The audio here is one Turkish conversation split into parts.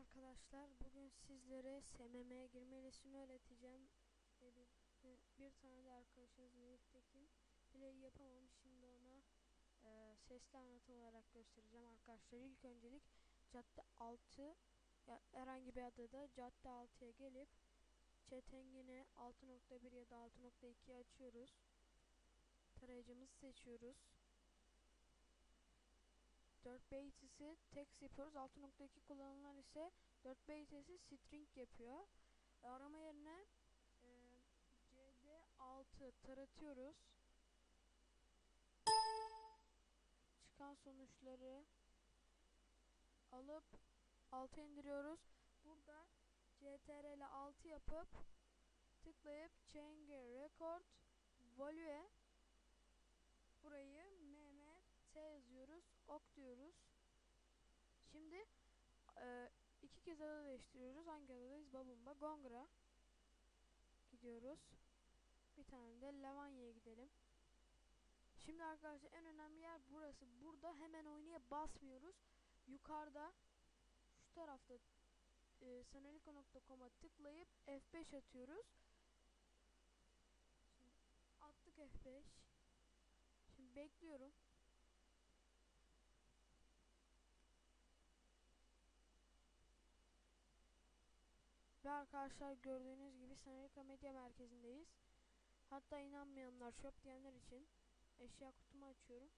arkadaşlar. Bugün sizlere SMM'ye girmelisini öğreteceğim. Ve bir, ve bir tane de arkadaşınız Melih'tekin. Play yapamam. Şimdi ona e, sesli anlatım olarak göstereceğim arkadaşlar. İlk öncelik cadde 6 ya, herhangi bir adada cadde 6'ya gelip chatengine 6.1 ya da 6.2 açıyoruz. Tarayıcımızı seçiyoruz. 4B itisi text yapıyoruz. 6.2 kullanılan ise 4B itisi string yapıyor. E, arama yerine e, CD6 taratıyoruz. Çıkan sonuçları alıp 6 indiriyoruz. Burada CTRL 6 yapıp tıklayıp change record value burayı ok diyoruz. Şimdi e, iki kez ada değiştiriyoruz. Hangi adadayız babumba gongra gidiyoruz. Bir tane de lavanya'ya gidelim. Şimdi arkadaşlar en önemli yer burası. Burada hemen oynaya basmıyoruz. Yukarıda şu tarafta e, sanaliko.com'a tıklayıp F5 atıyoruz. Şimdi attık F5 Şimdi bekliyorum. Ve arkadaşlar gördüğünüz gibi Sanarika Medya Merkezi'ndeyiz. Hatta inanmayanlar shop diyenler için eşya kutumu açıyorum.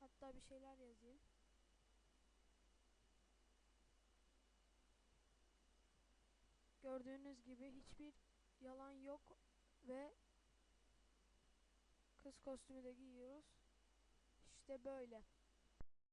Hatta bir şeyler yazayım. Gördüğünüz gibi hiçbir yalan yok ve Kız kostümü de giyiyoruz. İşte böyle.